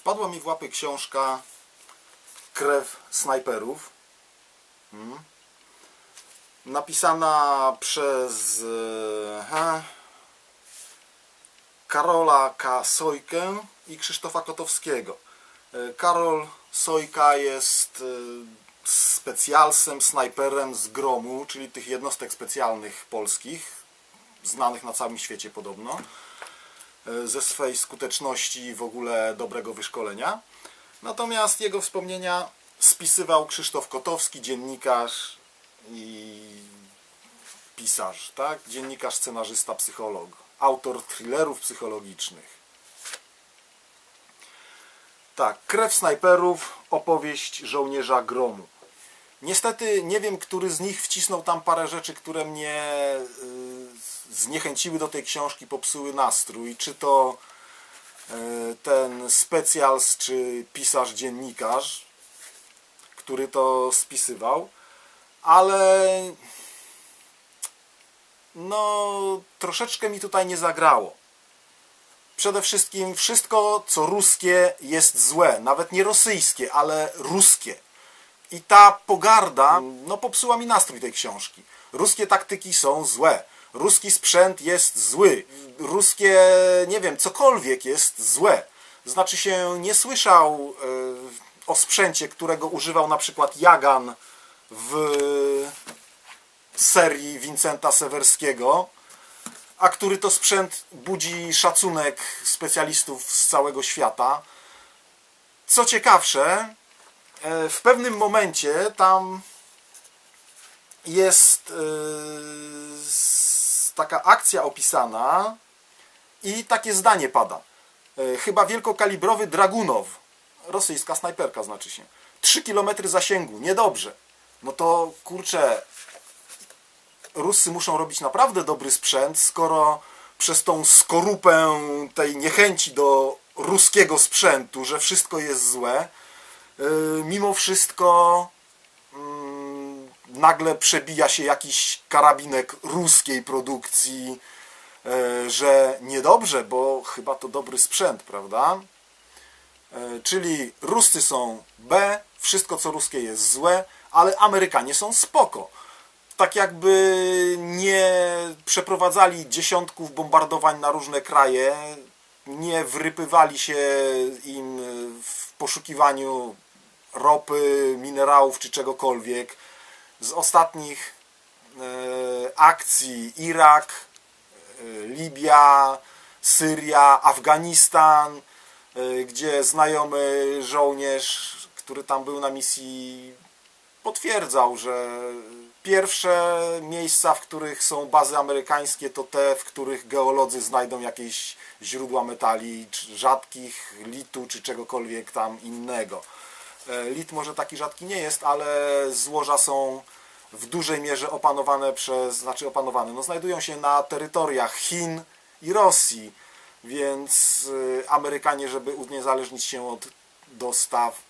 Wpadła mi w łapy książka Krew snajperów. Mm. Napisana przez e, he, Karola K. Sojkę i Krzysztofa Kotowskiego. E, Karol Sojka jest e, specjalsem, snajperem z gromu, czyli tych jednostek specjalnych polskich, znanych na całym świecie podobno, ze swej skuteczności i w ogóle dobrego wyszkolenia. Natomiast jego wspomnienia spisywał Krzysztof Kotowski, dziennikarz i pisarz, tak? Dziennikarz, scenarzysta, psycholog, autor thrillerów psychologicznych. Tak, Krew snajperów, opowieść żołnierza gromu. Niestety nie wiem, który z nich wcisnął tam parę rzeczy, które mnie y, zniechęciły do tej książki, popsuły nastrój. Czy to y, ten specjals, czy pisarz, dziennikarz, który to spisywał, ale no troszeczkę mi tutaj nie zagrało. Przede wszystkim wszystko, co ruskie jest złe, nawet nie rosyjskie, ale ruskie. I ta pogarda, no popsuła mi nastrój tej książki. Ruskie taktyki są złe. Ruski sprzęt jest zły. Ruskie, nie wiem, cokolwiek jest złe. Znaczy się, nie słyszał e, o sprzęcie, którego używał na przykład Jagan w serii Vincenta Sewerskiego, a który to sprzęt budzi szacunek specjalistów z całego świata. Co ciekawsze, e, w pewnym momencie tam jest e, taka akcja opisana i takie zdanie pada. E, Chyba wielkokalibrowy Dragunow, rosyjska snajperka znaczy się. 3 km zasięgu, niedobrze. No to kurczę, Ruscy muszą robić naprawdę dobry sprzęt, skoro przez tą skorupę tej niechęci do ruskiego sprzętu, że wszystko jest złe, yy, mimo wszystko nagle przebija się jakiś karabinek ruskiej produkcji, yy, że niedobrze, bo chyba to dobry sprzęt, prawda? Yy, Czyli Ruscy są B, wszystko co ruskie jest złe, ale Amerykanie są spoko tak jakby nie przeprowadzali dziesiątków bombardowań na różne kraje, nie wrypywali się im w poszukiwaniu ropy, minerałów czy czegokolwiek. Z ostatnich e, akcji Irak, e, Libia, Syria, Afganistan, e, gdzie znajomy żołnierz, który tam był na misji, potwierdzał, że pierwsze miejsca, w których są bazy amerykańskie, to te, w których geolodzy znajdą jakieś źródła metali rzadkich, litu czy czegokolwiek tam innego. E, Lit może taki rzadki nie jest, ale złoża są w dużej mierze opanowane przez, znaczy opanowane, no znajdują się na terytoriach Chin i Rosji, więc y, Amerykanie, żeby uniezależnić się od dostaw,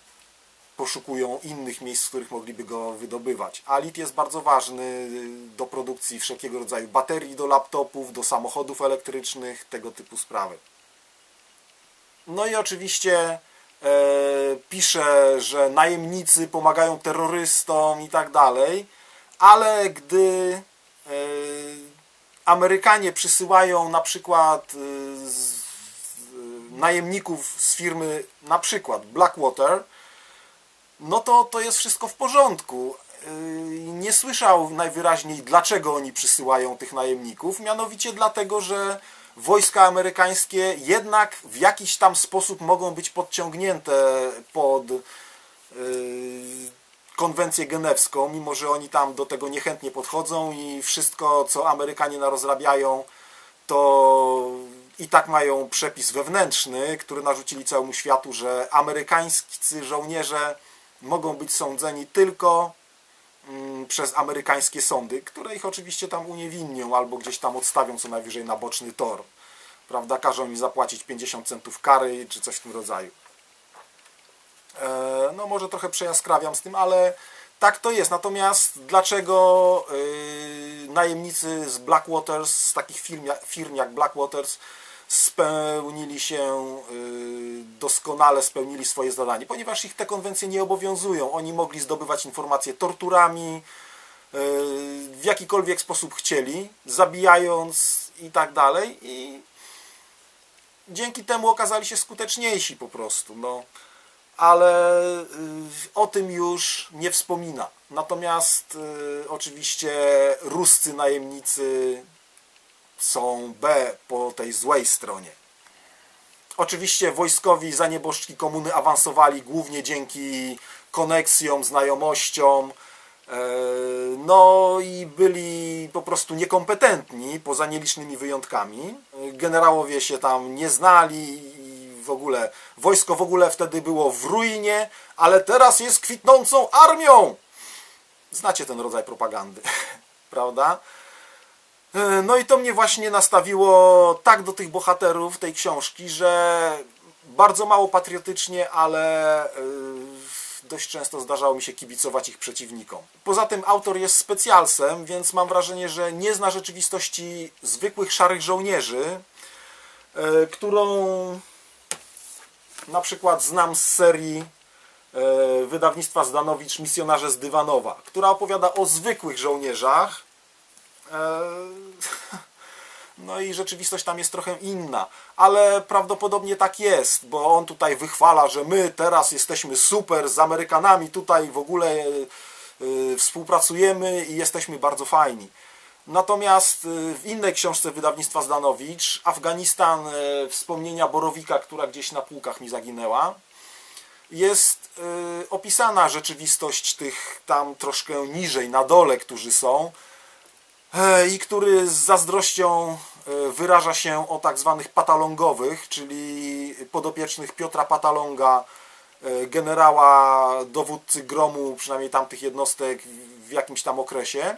poszukują innych miejsc, w których mogliby go wydobywać. A lit jest bardzo ważny y, do produkcji wszelkiego rodzaju baterii do laptopów, do samochodów elektrycznych, tego typu sprawy. No i oczywiście e, pisze, że najemnicy pomagają terrorystom i tak dalej, ale gdy e, Amerykanie przysyłają na przykład e, najemników z firmy na przykład Blackwater, no to to jest wszystko w porządku. Nie słyszał najwyraźniej, dlaczego oni przysyłają tych najemników. Mianowicie dlatego, że wojska amerykańskie jednak w jakiś tam sposób mogą być podciągnięte pod yy, konwencję genewską, mimo że oni tam do tego niechętnie podchodzą i wszystko, co Amerykanie narozrabiają, to i tak mają przepis wewnętrzny, który narzucili całemu światu, że amerykańscy żołnierze mogą być sądzeni tylko mm, przez amerykańskie sądy, które ich oczywiście tam uniewinnią albo gdzieś tam odstawią co najwyżej na boczny tor. Prawda? Każą im zapłacić 50 centów kary czy coś w tym rodzaju. E, No może trochę przejaskrawiam z tym, ale tak to jest. Natomiast dlaczego yy, najemnicy z Blackwaters, z takich firm, firm jak Blackwaters spełnili się y, doskonale, spełnili swoje zadanie, ponieważ ich te konwencje nie obowiązują. Oni mogli zdobywać informacje torturami, w jakikolwiek sposób chcieli, zabijając i tak dalej i dzięki temu okazali się skuteczniejsi po prostu. No ale y, o tym już nie wspomina. Natomiast y, oczywiście ruscy najemnicy są B po tej złej stronie. Oczywiście wojskowi zanieboszczki komuny awansowali głównie dzięki koneksjom, znajomościom, e, no i byli po prostu niekompetentni, poza nielicznymi wyjątkami. Generałowie się tam nie znali i w ogóle wojsko w ogóle wtedy było w ruinie, ale teraz jest kwitnącą armią. Znacie ten rodzaj propagandy, prawda? E, No i to mnie właśnie nastawiło tak do tych bohaterów tej książki, że bardzo mało patriotycznie, ale e, dość często zdarzało mi się kibicować ich przeciwnikom. Poza tym autor jest specjalsem, więc mam wrażenie, że nie zna rzeczywistości zwykłych szarych żołnierzy, e, którą na przykład znam z serii e, wydawnictwa Zdanowicz Misjonarze z Dywanowa, która opowiada o zwykłych żołnierzach. No i rzeczywistość tam jest trochę inna, ale prawdopodobnie tak jest, bo on tutaj wychwala, że my teraz jesteśmy super z Amerykanami, tutaj w ogóle e, współpracujemy i jesteśmy bardzo fajni. Natomiast e, w innej książce wydawnictwa Zdanowicz, Afganistan, wspomnienia Borowika, która gdzieś na półkach mi zaginęła, jest opisana rzeczywistość tych tam troszkę niżej, na dole, którzy są i który z zazdrością e, wyraża się o tak zwanych patalongowych, czyli podopiecznych Piotra Patalonga, e, generała, dowódcy gromu, przynajmniej tamtych jednostek w jakimś tam okresie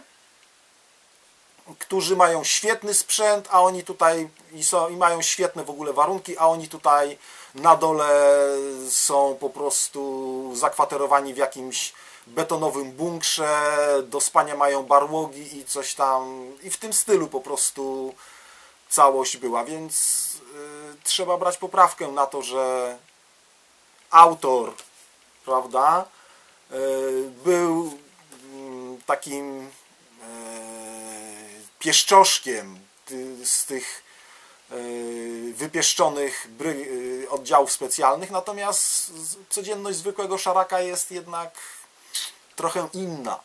którzy mają świetny sprzęt, a oni tutaj i, są, i mają świetne w ogóle warunki, a oni tutaj na dole są po prostu zakwaterowani w jakimś betonowym bunkrze, do spania mają barłogi i coś tam. I w tym stylu po prostu całość była, więc y, trzeba brać poprawkę na to, że autor, prawda, y, był mm, takim pieszczoszkiem ty- z tych wypieszczonych oddziałów specjalnych, natomiast codzienność zwykłego szaraka jest jednak trochę inna.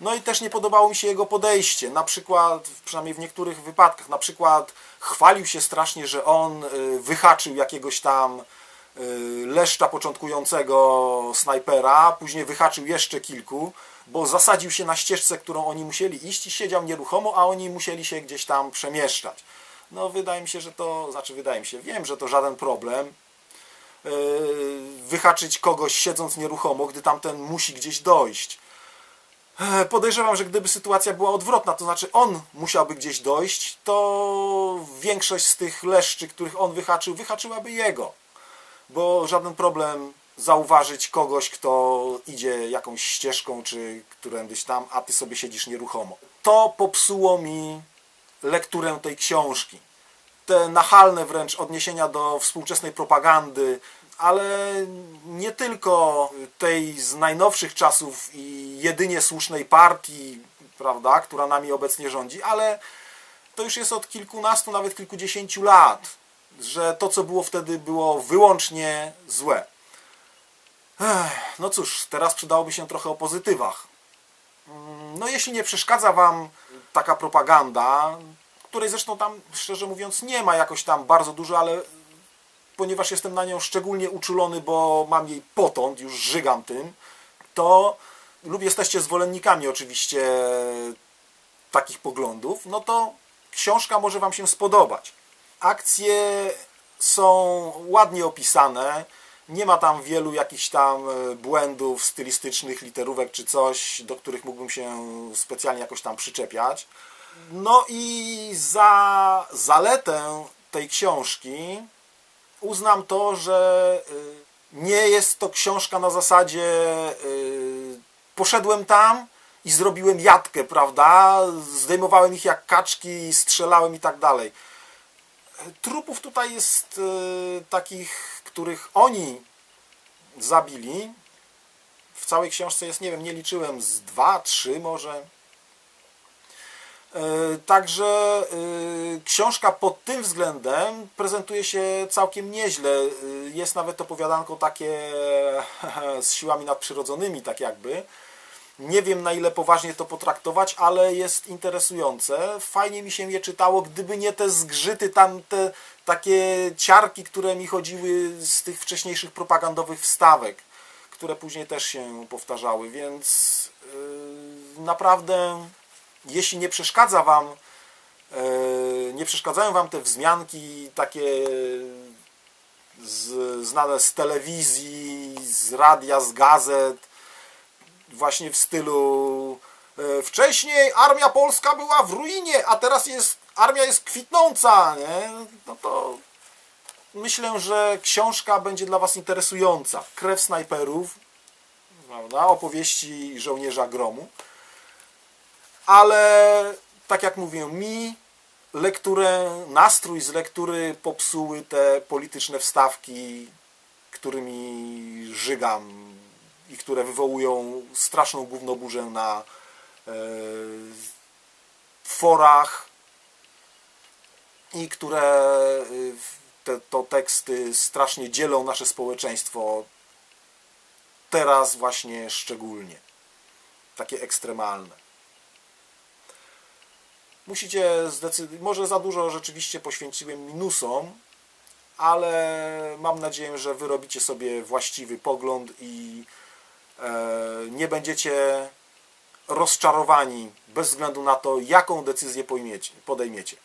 No i też nie podobało mi się jego podejście. Na przykład, przynajmniej w niektórych wypadkach, na przykład chwalił się strasznie, że on e, wyhaczył jakiegoś tam e, leszcza początkującego snajpera, później wyhaczył jeszcze kilku, bo zasadził się na ścieżce, którą oni musieli iść i siedział nieruchomo, a oni musieli się gdzieś tam przemieszczać. No wydaje mi się, że to, znaczy wydaje mi się, wiem, że to żaden problem, wyhaczyć kogoś siedząc nieruchomo, gdy tamten musi gdzieś dojść. E, Podejrzewam, że gdyby sytuacja była odwrotna, to znaczy on musiałby gdzieś dojść, to większość z tych leszczy, których on wyhaczył, wyhaczyłaby jego. Bo żaden problem zauważyć kogoś, kto idzie jakąś ścieżką, czy którędyś tam, a ty sobie siedzisz nieruchomo. To popsuło mi lekturę tej książki. Te nachalne wręcz odniesienia do współczesnej propagandy, ale nie tylko tej z najnowszych czasów i jedynie słusznej partii, prawda, która nami obecnie rządzi, ale to już jest od kilkunastu, nawet kilkudziesięciu lat, że to, co było wtedy, było wyłącznie złe. Ech, no cóż, teraz przydałoby się trochę o pozytywach. Mm, No jeśli nie przeszkadza Wam taka propaganda, której zresztą tam, szczerze mówiąc, nie ma jakoś tam bardzo dużo, ale ponieważ jestem na nią szczególnie uczulony, bo mam jej potąd, już żygam tym, to lub jesteście zwolennikami oczywiście takich poglądów, no to książka może Wam się spodobać. Akcje są ładnie opisane, nie ma tam wielu jakichś tam e, błędów stylistycznych, literówek czy coś, do których mógłbym się specjalnie jakoś tam przyczepiać. No i za zaletę tej książki uznam to, że y, nie jest to książka na zasadzie y, poszedłem tam i zrobiłem jatkę, prawda? Zdejmowałem ich jak kaczki, strzelałem i tak dalej. Trupów tutaj jest e, takich, których oni zabili. W całej książce jest, nie wiem, nie liczyłem, z dwa, trzy może. E, Także e, książka pod tym względem prezentuje się całkiem nieźle. E, Jest nawet opowiadanko takie z siłami nadprzyrodzonymi, tak jakby. Nie wiem na ile poważnie to potraktować, ale jest interesujące. Fajnie mi się je czytało, gdyby nie te zgrzyty, tam te takie ciarki, które mi chodziły z tych wcześniejszych propagandowych wstawek, które później też się powtarzały, więc yy, naprawdę jeśli nie przeszkadza Wam, yy, nie przeszkadzają Wam te wzmianki takie z, znane z telewizji, z radia, z gazet, właśnie w stylu e, wcześniej armia polska była w ruinie, a teraz jest armia jest kwitnąca, nie? No to myślę, że książka będzie dla Was interesująca. Krew snajperów, prawda? Opowieści żołnierza gromu. Ale tak jak mówię, mi lekturę, nastrój z lektury popsuły te polityczne wstawki, którymi żygam i które wywołują straszną gównoburzę na e, forach i które e, te, to teksty strasznie dzielą nasze społeczeństwo teraz właśnie szczególnie. Takie ekstremalne musicie zdecydować, może za dużo rzeczywiście poświęciłem minusom, ale mam nadzieję, że wyrobicie sobie właściwy pogląd i e, nie będziecie rozczarowani bez względu na to, jaką decyzję podejmiecie.